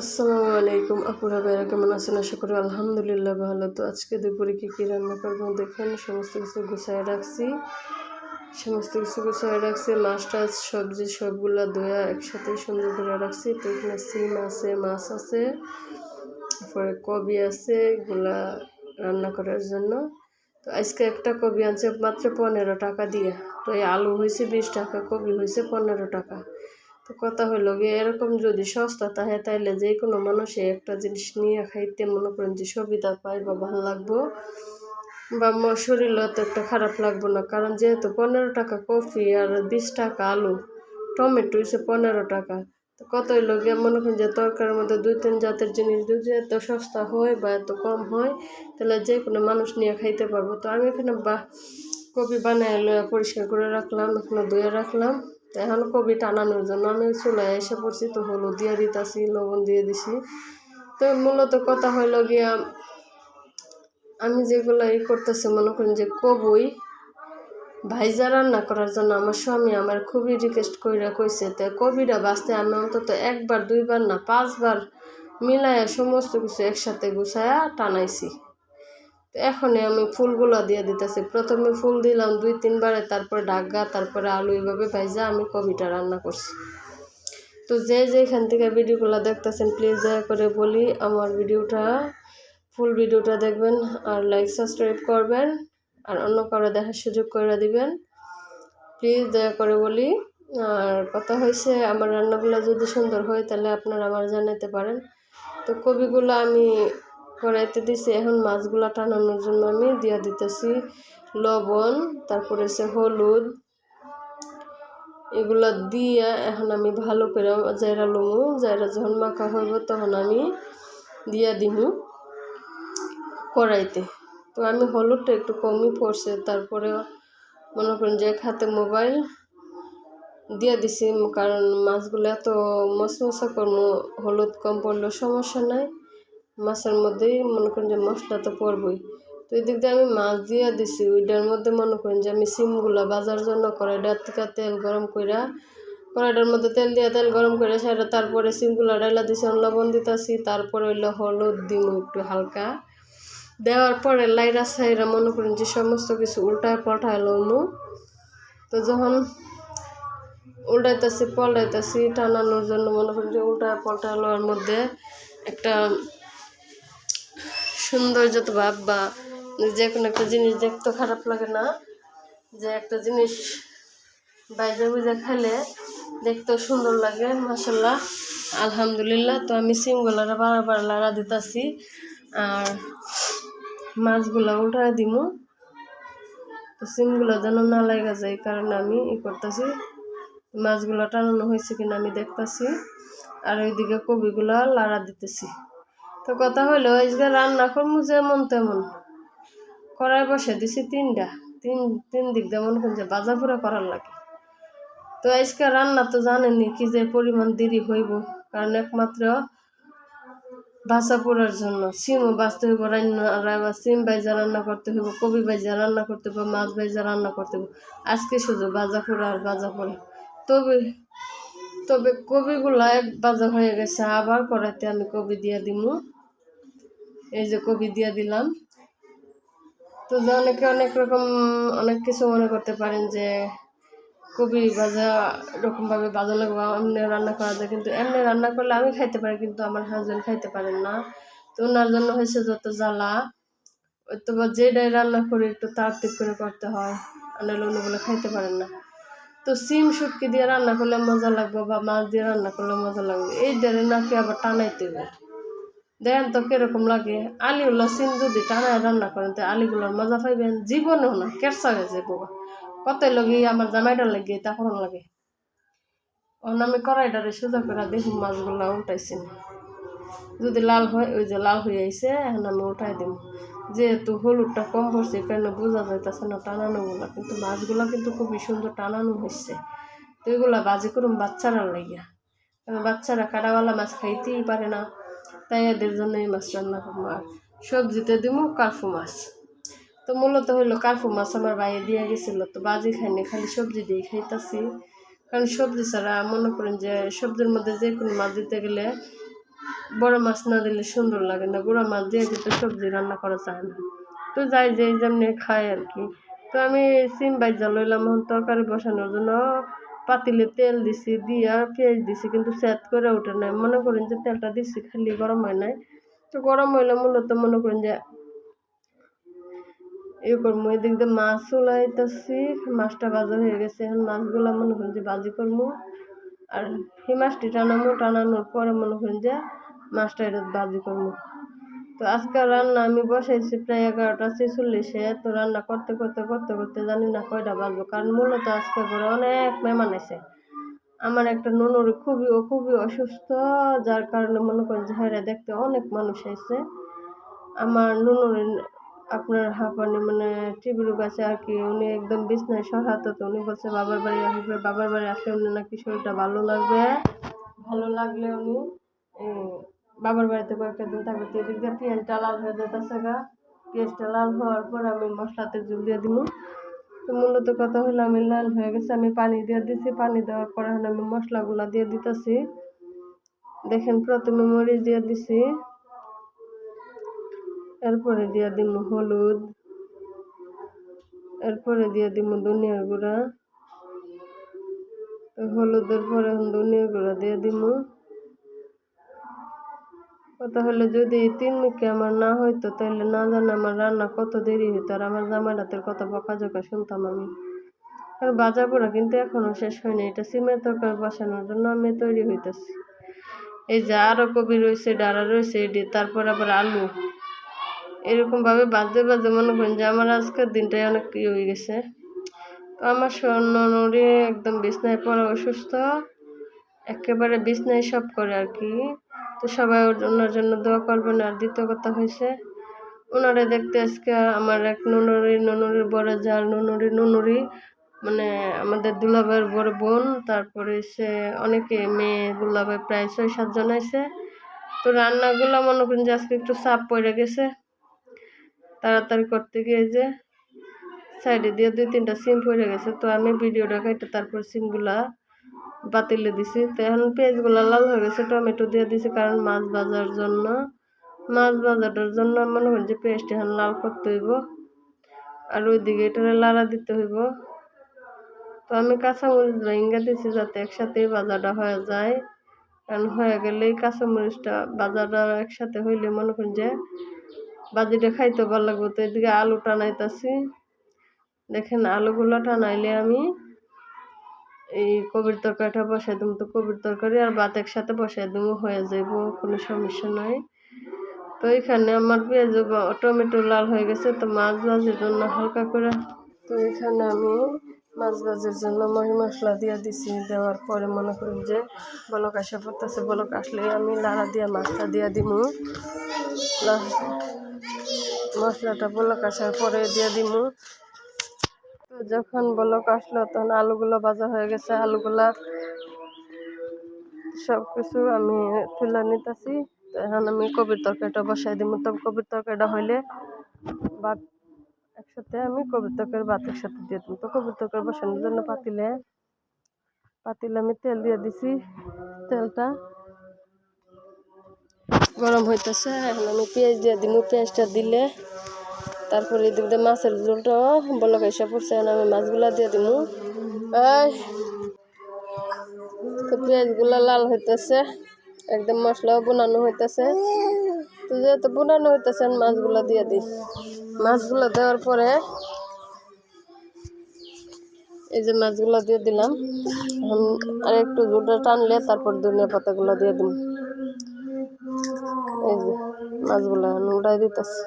আসসালামু আলাইকুম, আপুরা ভাইরা কেমন আছেন? আশা করি আলহামদুলিল্লাহ ভালো। তো আজকে দুপুরে কী কী রান্না করব দেখেন, সমস্ত কিছু গুছায় রাখছি। সমস্ত কিছু গুছায় রাখছি, মাছ টাছ, সবজি সবগুলা ধোয়া একসাথে সুন্দর করে রাখছি। তো এখানে সিম আছে, মাছ আছে, তারপরে কবি আছে এগুলা রান্না করার জন্য। তো আজকে একটা কবি আনছে মাত্র পনেরো টাকা দিয়ে। তো এই আলু হয়েছে বিশ টাকা, কবি হয়েছে পনেরো টাকা। তো কথা হইল গিয়ে, এরকম যদি সস্তা থাকে, তাইলে যে কোনো মানুষে একটা জিনিস নিয়ে খাইতে মনে করেন যে সুবিধা পায় বা ভালো লাগবো। বা আমার শরীরও তো একটা খারাপ লাগবো না, কারণ যেহেতু পনেরো টাকা কফি আর বিশ টাকা আলু, টমেটো হচ্ছে পনেরো টাকা। তো কত হইল গিয়ে, মনে করেন যে তরকারির মধ্যে দুই, তিন জাতের জিনিস যদি এত সস্তা হয় বা এত কম হয় তাহলে যে কোনো মানুষ নিয়ে খাইতে পারব। তো আমি এখানে বা কপি বানায় পরিষ্কার করে রাখলাম, এখানে ধুয়ে রাখলাম। এখন কবি টানানোর জন্য আমি চুলায় এসে পড়ছি, তো হলুদ দিয়ে দিতেছি, লবণ দিয়ে দিছি। তো মূলত কথা হইল গিয়া, আমি যেগুলো ই করতেছি, মনে করেন যে কবই, ভাইজা রান্না করার জন্য আমার স্বামী আমার খুবই রিকোয়েস্ট কইরা কইছে, তো কবিরা বাঁচতে আমি অন্তত একবার, দুইবার না, পাঁচবার মিলাইয়া সমস্ত কিছু একসাথে গুছায়া টানাইছি। এখনই আমি ফুলগুলো দিয়ে দিতেছি। প্রথমে ফুল দিলাম দুই, তিনবারে, তারপরে ডাগা, তারপরে আলু এইভাবে ভাইজা আমি কবিটা রান্না করছি। তো যে যেখান থেকে ভিডিওগুলো দেখতেছেন প্লিজ দয়া করে বলি আমার ভিডিওটা, ফুল ভিডিওটা দেখবেন আর লাইক সাবস্ক্রাইব করবেন আর অন্য কারও দেখার সুযোগ করে দিবেন। প্লিজ দয়া করে বলি। আর কথা হয়েছে আমার রান্নাগুলো যদি সুন্দর হয়, তাহলে আপনারা আমার জানাতে পারেন। তো কবিগুলো আমি কড়াইতে দিছি। এখন মাছগুলো টানানোর জন্য আমি দিয়া দিতেছি লবণ, তারপরে হচ্ছে হলুদ। এগুলো দিয়ে এখন আমি ভালো করে জায়রা লমু। জায়রা যখন মাখা হইব তখন আমি দিয়া দিমু কড়াইতে তো আমি হলুদটা একটু কমই পড়ছে, তারপরে মনে করেন যে খাতে মোবাইল দিয়ে দিছি, কারণ মাছগুলো এত মশমশা করব হলুদ কম পড়লেও সমস্যা নাই। মাছের মধ্যেই মনে করেন যে মশলা তো পড়বই। তো এদিক দিয়ে আমি মাছ দিয়ে দিছি, ওইটার মধ্যে মনে করেন যে আমি সিমগুলো বাজার জন্য কড়াইটার থেকে তেল গরম কইরা, কড়াইটার মধ্যে তেল দিয়ে তেল গরম করে সেটা তারপরে সিমগুলো ডাইলা দিছি লবণ দিতেছি, তারপরে হইল হলুদ দিমু একটু হালকা। দেওয়ার পরে লাইরা সাইরা মনে করেন যে সমস্ত কিছু উল্টায় পাল্টায় লমু তো যখন উল্টাইতেছি, পাল্টাইতেছি, টানানোর জন্য মনে করেন যে উল্টায় পাল্টায় মধ্যে একটা সৌন্দর্যত ভাব বা যে কোনো একটা জিনিস দেখতে খারাপ লাগে না। যে একটা জিনিস বাইরে বুঝে খাইলে দেখতেও সুন্দর লাগে মাসাল্লাহ আলহামদুলিল্লাহ, তো আমি সিমগুলারা বারবার লাড়া দিতেছি আর মাছগুলা উল্টা দিমু। তো সিমগুলো যেন না লাগা যায় কারণে আমি ই করতেছি। মাছগুলো টানানো হয়েছে কিনা আমি দেখতেছি। আর ওইদিকে কবিগুলা লাড়া দিতেছি। তো কথা হলো আজকে রান্না করব যেমন তেমন। কড়াই বসে দিছি তিনটা। তিন তিন দিক মনে করেন যে বাজা পুরা করার লাগে। তো আজকে রান্না তো জানেনি কি যে পরিমাণ দেরি হইব, কারণ একমাত্র বাসা পোড়ার জন্য। সিমও বাঁচতে হইব, রান্না সিম বাইজা রান্না করতে হইব কবি বাইজা রান্না করতে হইব, মাছ বাইজা রান্না করতে হইব। আজকে শুধু বাজা পোড়া আর বাজা পোড়া তবে তবে কবিগুলা এক বাজা হয়ে গেছে, আবার করাইতে আমি কবি দিয়ে দিমু। এই যে কবি দিয়ে দিলাম। তো যে অনেকে অনেক রকম, অনেক কিছু মনে করতে পারেন যে কবি ভাজা এরকমভাবে ভাজা লাগবে এমনি রান্না করা যায়, কিন্তু এমনি রান্না করলে আমি খাইতে পারি, কিন্তু আমার হাজব্যান্ড খাইতে পারেন না। তো ওনার জন্য হয়েছে যত জ্বালা তো বা যেটাই রান্না করি একটু তাড়াতাড়ি করে করতে হয় আনালে অন্যগুলো খাইতে পারেন না। তো সিম শুটকি দিয়ে রান্না করলে মজা লাগবে বা মাছ দিয়ে রান্না করলে মজা লাগবে এই ডালে নাকি আবার টানাইতে হবে। দেখেন তো কীরকম লাগে আলিগুলো সিম যদি টানায় রান্না করেন, তো আলিগুলোর মজা পাইবেন, জীবনেও না, কেরসা গেছে বাবা। কত লগে আমার জামাইটার লাগে তখন লাগে। অন আমি কড়াইটারে সোজা করে দেখুন মাছগুলা উল্টাইছি যদি লাল হয়, ওই যে লাল হয়ে আইছে, এখন আমি উঠাই দিব যেহেতু হলুদটা কম পড়ছে কারণে বোঝা যাইতেছে না টানানোগুলা কিন্তু মাছগুলা কিন্তু খুবই সুন্দর টানানো হচ্ছে তো এগুলা বাজি করুন বাচ্চারা লাগিয়া। বাচ্চারা কাটাওয়ালা মাছ খাইতেই পারে না। তাই এদের জন্য এই মাছ রান্না করব। আর সবজিতে দিব কার্ফু মাছ। তো মূলত হইল কার্ফু মাছ আমার বাইরে দিয়ে গেছিল। তো বাজি খাইনি, খালি সবজি দিয়ে খাইতাছি। কারণ সবজি ছাড়া মনে করেন যে সবজির মধ্যে যে কোনো মাছ দিতে গেলে বড় মাছ না দিলে সুন্দর লাগে না। গুঁড়া মাছ দিয়ে দিতে সবজি রান্না করা যায় না। তো যাই যে যেমনি খায় আর কি। তো আমি সিম বাইজা লইলাম তরকারি বসানোর জন্য। পাতিলে তেল দিছি, দিয়া পেঁয়াজ দিছি, কিন্তু সেট করে ওঠে নাই। মনে করেন যে তেলটা দিছি, খালি গরম হয় নাই। তো গরম হইলে মূলত মনে করেন যে ইয়ে করব এদিক দিয়ে মাছ চুলাইতেছি মাছটা ভাজা হয়ে গেছে। এখন মাছগুলো মনে করেন যে ভাজি করব আর সেই মাছটি টানামো, টানানোর পরে মনে করেন যে মাছটা এটা ভাজি করব তো রান্না আমি বসাইছি প্রায় এগারোটা ছেচল্লিশে। তো রান্না করতে করতে করতে করতে জানি না কয়টা বাজবো, কারণ মূলত আজকে করে অনেক মেহমান আছে আমার একটা ননুর খুবই, ও খুবই অসুস্থ, যার কারণে মনে করেন হ্যাঁ দেখতে অনেক মানুষ এসে আমার নুনুর আপনার হাঁপানি মানে টিবি রোগ আছে আর কি, উনি একদম বিছনায় সহায়তা তো উনি বলছে বাবার বাড়ি আসবে, বাবার বাড়ি আসলে উনি নাকি শরীরটা ভালো লাগবে। ভালো লাগলে উনি বাবার বাড়িতে কয়েকটা দিন থাকবে তো এদিক দিয়ে পেঁয়াজটা লাল হয়ে যেতেছে গা। পেঁয়াজটা লাল হওয়ার পর আমি মশলাতে জল দিয়ে দিব তো মূলত কথা হলো আমি লাল হয়ে গেছে, আমি পানি দিয়ে দিছি। পানি দেওয়ার পরে হলো আমি মশলাগুলা দিয়ে দিতেছি। দেখেন, প্রথমে মরিচ দিয়ে দিছি। এরপরে দিয়ে দিব হলুদ। এরপরে দিয়ে দিব ধনিয়া গুঁড়া। হলুদের পরে ধনিয়া গুঁড়া দিয়ে দিব কথা হলো, যদি তিন মুখে আমার না হইতো তাহলে না জানে আমার রান্না কত দেরি হইতো আর আমার জামাই রাতের কত বকাঝকা শুনতাম আমি। আর বাজা পোড়া কিন্তু এখনও শেষ হয়নি, এটা সিমের তরকারি বসানোর জন্য আমি তৈরি হইতেছি। এই যে আরও কবি রয়েছে, ডাড়া রয়েছে এটি, তারপর আবার আলু। এরকম ভাবে বাজতে বাজতে মনে করেন যে আমার আজকের দিনটাই অনেক ইয়ে হয়ে গেছে। তো আমার স্বর্ণ নড়ে একদম বিছনায় পড়া অসুস্থ, একেবারে বিছনায় সব করে আর কি। সবাই ওনার জন্য দোয়া করবেন। আর দ্বিতীয় কথা হয়েছে ওনারা দেখতে আজকে আমার এক নুনুরি নুনুরির বড় জাল, নুনুরি নুনুরি মানে আমাদের দুলাভাইয়ের বড় বোন। তারপরে সে অনেকে মেয়ে দুলাভাই প্রায় ছয় সাতজন আছে তো রান্নাগুলো মনে করেন যে আজকে একটু চাপ পড়ে গেছে। তাড়াতাড়ি করতে গিয়ে যে সাইডে দিয়ে দুই তিনটা সিম পড়ে গেছে। তো আমি ভিডিওটা কেটে তারপর সিমগুলা বাতিলে দিছি। তো এখন পেঁয়াজগুলো লাল হয়ে গেছে, টমেটো দিয়ে দিছি কারণ মাছ ভাজার জন্য। মাছ ভাজাটার জন্য মনে হয় যে পেঁয়াজটা এখন লাল করতে হইব। আর ওইদিকে এটা লাড়া দিতে হইব। তো আমি কাঁচামরিচ ভেঙ্গা দিছি যাতে একসাথে ভাজাটা হয়ে যায়। কারণ হয়ে গেলেই কাঁচামরিচটা ভাজাটা একসাথে হইলে মনে করেন যে বাজিটা খাইতে ভালো লাগবে। তো এদিকে আলু টানাইতাছি। দেখেন আলুগুলো টানাইলে আমি এই কবির তরকারিটা বসাই দেবো তো কবির তরকারি আর ভাত একসাথে বসাই দেবো হয়ে যাইব, কোনো সমস্যা নাই। তো এখানে আমার পেঁয়াজ টমেটো লাল হয়ে গেছে, তো মাছ ভাজির জন্য হালকা করে। তো এখানে আমি মাছ ভাজির জন্য মহি মশলা দিয়ে দিছি, দেওয়ার পরে মনে করেন যে বলক আসা পড়তেছে, বলক আসলে আমি লাড়া দিয়ে মাছটা দিয়ে দিব মশলাটা বলক আসার পরে দিয়ে দিব তো যখন বলক আসলো, তখন আলুগুলো ভাজা হয়ে গেছে। আলুগুলা সব কিছু আমি তুলে নিতেছি। তো এখন আমি কবির তরকারিটা বসাই দিব তবে কবির তরকারিটা হইলে ভাত একসাথে আমি কবির তরকারি ভাত একসাথে দিয়ে দিব তো কবির তরকারি বসানোর জন্য পাতিলে পাতিলে আমি তেল দিয়ে দিছি। তেলটা গরম হইতেছে। এখন আমি পেঁয়াজ দিয়ে দিব পেঁয়াজটা দিলে তারপরে এদিক দিয়ে মাছের ঝোলটা বলক এসে পড়ছে আমি মাছগুলা দিয়ে দিব তো পেঁয়াজগুলা লাল হইতেছে, একদম মশলাও বোনানো হইতেছে। তো যেহেতু বোনানো হইতেছে মাছগুলা দিয়ে দিই। মাছগুলা দেওয়ার পরে এই যে মাছগুলা দিয়ে দিলাম আর একটু ঝোলটা টানলে তারপর ধনিয়া পাতাগুলো দিয়ে দিন এই যে মাছগুলা উঠাই দিতেছে।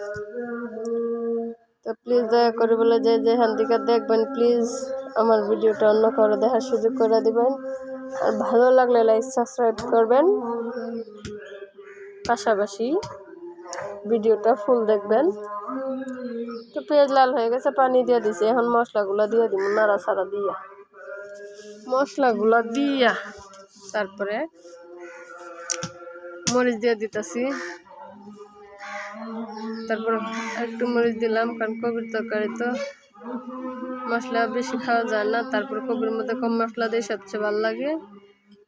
তো প্লিজ দয়া করে বলে যে যে হ্যান থেকে দেখবেন প্লিজ আমার ভিডিওটা অন্য করে দেখার সুযোগ করে দিবেন। আর ভালো লাগলে লাইক সাবস্ক্রাইব করবেন। পাশাপাশি ভিডিওটা ফুল দেখবেন। তো পেঁয়াজ লাল হয়ে গেছে, পানি দিয়ে দিছি। এখন মশলাগুলো দিয়ে দিব নাড়া সারা দিয়া। মশলাগুলো দিয়া তারপরে মরিচ দিয়ে দিতেছি। তারপর একটু মরিচ দিলাম, কারণ কবির তরকারি তো মশলা বেশি খাওয়া যায় না, তারপর কবির মধ্যে কম মশলা দিয়ে সবচেয়ে ভালো লাগে।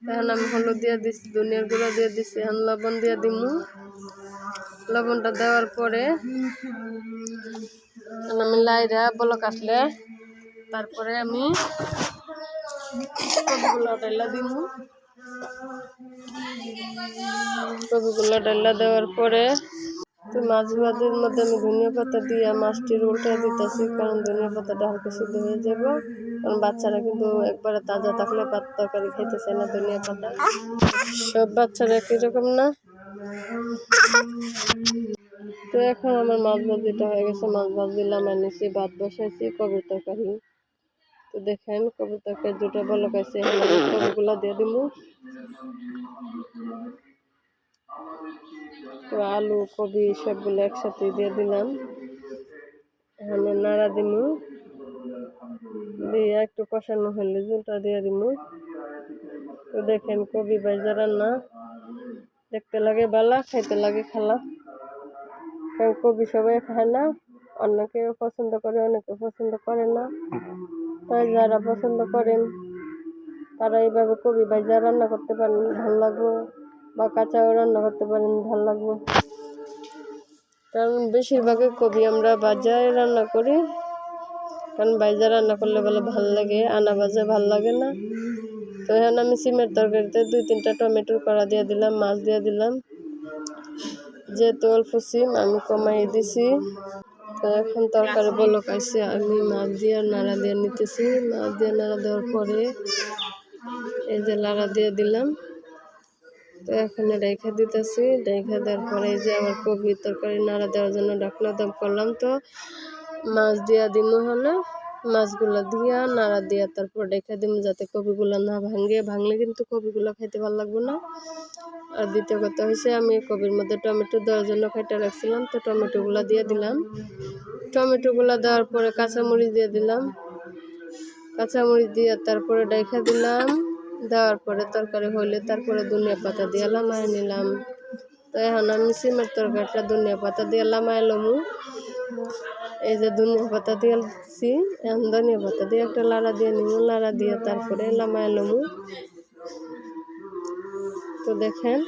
এখন আমি হলুদ দিয়ে দিচ্ছি ধনিয়ার গুঁড়া দিয়ে দিচ্ছি এখন লবণ দিয়ে দিমু। লবণটা দেওয়ার পরে আমি লাইরা বলক আসলে, তারপরে আমি কপিগুলো ডাইলা দিমু। কবিগুলো ডাইলা দেওয়ার পরে তো মাছ ভাতের মধ্যে আমি ধনিয়া পাতা দিয়ে মাছটির উল্টে দিতেছি, কারণ ধনিয়া পাতাটা হালকা সিদ্ধ হয়ে যাব। কারণ বাচ্চারা কিন্তু একবারে তাজা থাকলে পাত তরকারি খেতে চায় না ধনিয়া পাতা। সব বাচ্চারা একই রকম না? তো এখন আমার মাছ ভাজিটা হয়ে গেছে। মাছ ভাজি নামাই নিছি ভাত বসাইছি, কবির তরকারি। তো দেখেন, কবির তরকারি দুটো এখন আমি কবিগুলো দিয়ে দিব। তো আলু কবি সবগুলো একসাথে দিয়ে দিলাম। এখানে নাড়া দিমু। দিয়ে একটু কষানো হলে জলটা দিয়ে দিমু। তো দেখেন কবি ভাজা রান্না। দেখতে লাগে বালা, খাইতে লাগে খালা। কারণ কবি সবাই খায় না অনেকে পছন্দ করে অনেকে পছন্দ করে না। তাই যারা পছন্দ করেন, তারা এইভাবে কবি ভাজা রান্না করতে পারেন, ভালো লাগবে। বা কাঁচাও রান্না করতে পারেন, ভালো লাগবে। কারণ বেশিরভাগই কবি আমরা বাজায় রান্না করি, কারণ বাইজা রান্না করলে বলে ভালো লাগে, আনা বাজা ভালো লাগে না। তো এখন আমি সিমের তরকারিতে দুই তিনটা টমেটোর কড়া দিয়ে দিলাম, মাছ দিয়ে দিলাম। যেহেতু অল্প সিম, আমি কমাই দিছি। তো এখন তরকারি বলক আইসে আমি মাছ দিয়ে নাড়া দিয়ে নিতেছি। মাছ দিয়ে নাড়া দেওয়ার পরে এই যে লাড়া দিয়ে দিলাম। তো এখন রেখা দিতেছি। রেখা দেওয়ার পরে যে আমার কবির তরকারি নাড়া দেওয়ার জন্য ডাকনা দাম করলাম তো। মাছ দিয়া দিমু হলে। মাছগুলো দিয়া নাড়া দিয়া তারপর রেখা দিমু যাতে কবিগুলো না ভাঙে। ভাঙলে কিন্তু কবিগুলো খাইতে ভালো লাগবে না। আর দ্বিতীয় কথা হয়েছে আমি কবির মধ্যে টমেটো দেওয়ার জন্য খাইটা রাখছিলাম তো টমেটোগুলো দিয়ে দিলাম। টমেটোগুলো দেওয়ার পরে কাঁচামরিচ দিয়ে দিলাম। কাঁচামরিচ দিয়ে তারপরে ডাইখা দিলাম। দেওয়ার পরে তরকারি হইলে তারপরে ধনিয়া পাতা দিয়ে লামাই নিলাম। তো এখন আমি সিমের তরকারিটা ধনিয়া পাতা দিয়ে লামাই লমু। এই যে ধনিয়া পাতা দিয়ে দিচ্ছি এখন ধনিয়া পাতা দিয়ে একটা লাড়া দিয়ে নিমু, লাড়া দিয়ে তারপরে লামাই লমু। তো দেখেন,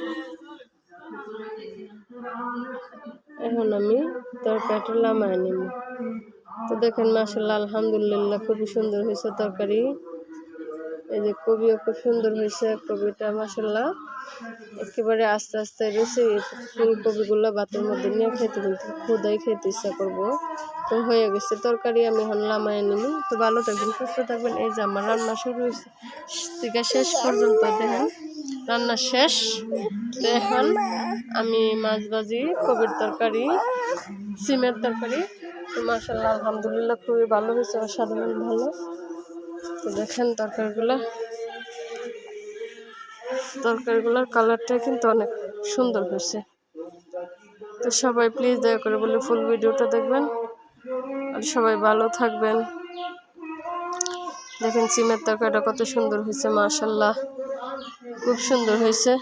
এখন আমি তরকারিটা লামাই নিব তো দেখেন মাসাল্লাহ আলহামদুলিল্লাহ, খুবই সুন্দর হয়েছে তরকারি। এই যে কবিও খুব সুন্দর হয়েছে কবিটা মাসাল্লাহ একেবারে আস্তে আস্তে রয়েছে ফুলকপিগুলো ভাতের মধ্যে নিয়ে খেতে কিন্তু খুদাই খেতে ইচ্ছা করব। তো হয়ে গেছে তরকারি, আমি এখন লামায় নিবি। তো ভালো থাকবেন, সুস্থ থাকবেন। এই যে আমার রান্না শুরু হয়েছে, থেকে শেষ পর্যন্ত দেখেন, রান্না শেষ। তো এখন আমি মাছ ভাজি, কবির তরকারি, সিমের তরকারি। তো মাসাল্লাহ আলহামদুলিল্লাহ, খুবই ভালো হয়েছে, অসাধারণ ভালো। তো দেখেন তরকারিগুলো। তরকারিগুলোর কালারটা কিন্তু অনেক সুন্দর হয়েছে। তো সবাই প্লিজ দয়া করে বলে ফুল ভিডিওটা দেখবেন। আর সবাই ভালো থাকবেন। দেখেন সিমের তরকারিটা কত সুন্দর হয়েছে মাশাল্লাহ খুব সুন্দর হয়েছে।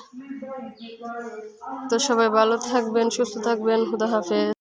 তো সবাই ভালো থাকবেন, সুস্থ থাকবেন। খুদা হাফেজ।